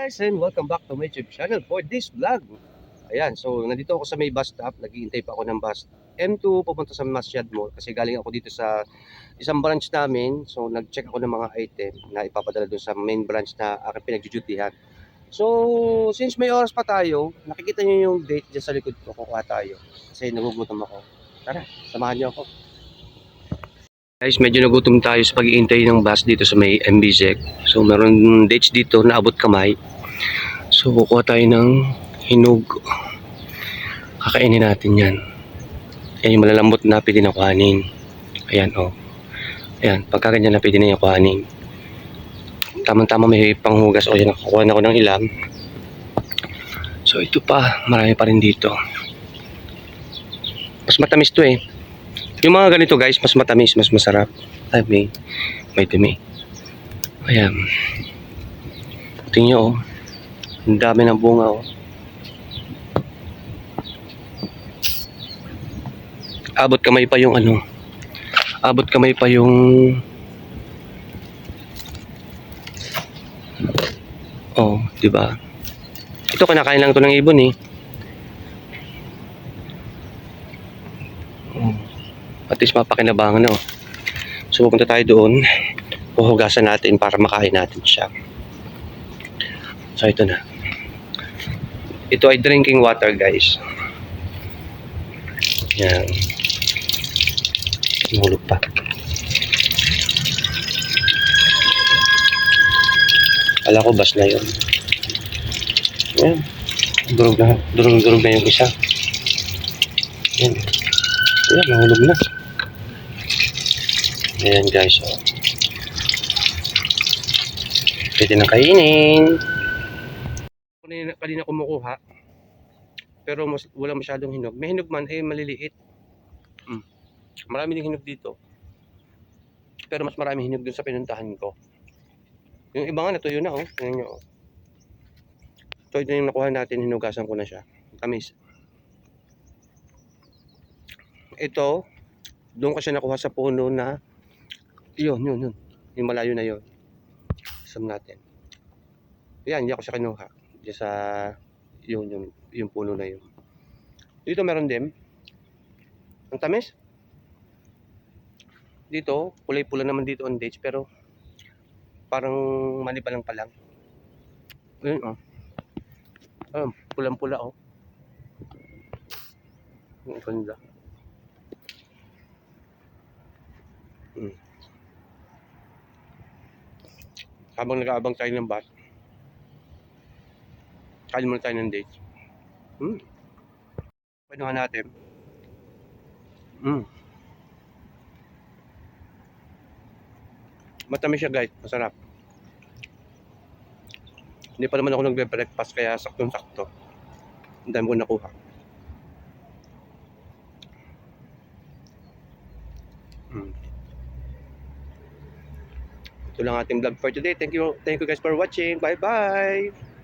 guys and welcome back to my YouTube channel for this vlog. Ayan, so nandito ako sa may bus stop, naghihintay pa ako ng bus M2 pupunta sa Masyad Mall kasi galing ako dito sa isang branch namin. So nag-check ako ng mga item na ipapadala doon sa main branch na aking pinagjujudihan. So since may oras pa tayo, nakikita niyo yung date dyan sa likod ko, kukuha tayo. Kasi nagugutom ako. Tara, samahan niyo ako. Guys, medyo nagutom tayo sa pag-iintay ng bus dito sa may MBZ. So, meron dates dito na abot kamay. So, kukuha tayo ng hinog. Kakainin natin yan. Yan yung malalambot na pwede na kuhanin. Ayan, oh. Ayan, pagka ganyan na pwede na yung kuhanin. Tamang-tama may panghugas. O, yan, nakukuha na ako ng ilam. So, ito pa. Marami pa rin dito. Mas matamis to eh. Yung mga ganito guys, mas matamis, mas masarap. Ay, may, may dumi. Ayan. Tingnan nyo, oh. Ang dami ng bunga, oh. Abot kamay pa yung ano. Abot kamay pa yung Oh, di ba? Ito kinakain lang to ng ibon eh. Oh. At least mapakinabangan no. So pupunta tayo doon. Puhugasan natin para makain natin siya. So ito na. Ito ay drinking water guys. Yan. Nahulog pa. Kala ko bas na yun. Yan. Durog na. Durog-durog na yung isa. Yan. Yan, nahulog na. Ayan guys, oh. Pwede na kainin. Kanina, kanina kumukuha. Pero mas, wala masyadong hinog. May hinog man, eh maliliit. Mm. Marami din hinog dito. Pero mas marami hinog dun sa pinuntahan ko. Yung iba nga natuyo na, oh. Tingnan nyo, oh. Ito, ito yung nakuha natin, hinugasan ko na siya. Tamis. Ito, doon ko siya nakuha sa puno na yun, yun, yun. Yung malayo na yun. Isam natin. Yan, hindi ako siya kinuha. Diyan sa yun, yung, yung puno na yun. Dito meron din. Ang tamis. Dito, kulay-pula naman dito on dates, pero parang mali pa lang pa lang. Ayun, oh. Ayun, pulang-pula, oh. Ang ganda. Hmm. Habang nag-aabang tayo ng bus, kain muna tayo ng date. Hmm. Panuhan natin. Hmm. Matamis siya guys, masarap. Hindi pa naman ako nagbe-breakfast kaya saktong-sakto. Ang dami ko nakuha. Ito lang ating vlog for today. Thank you, thank you guys for watching. Bye-bye!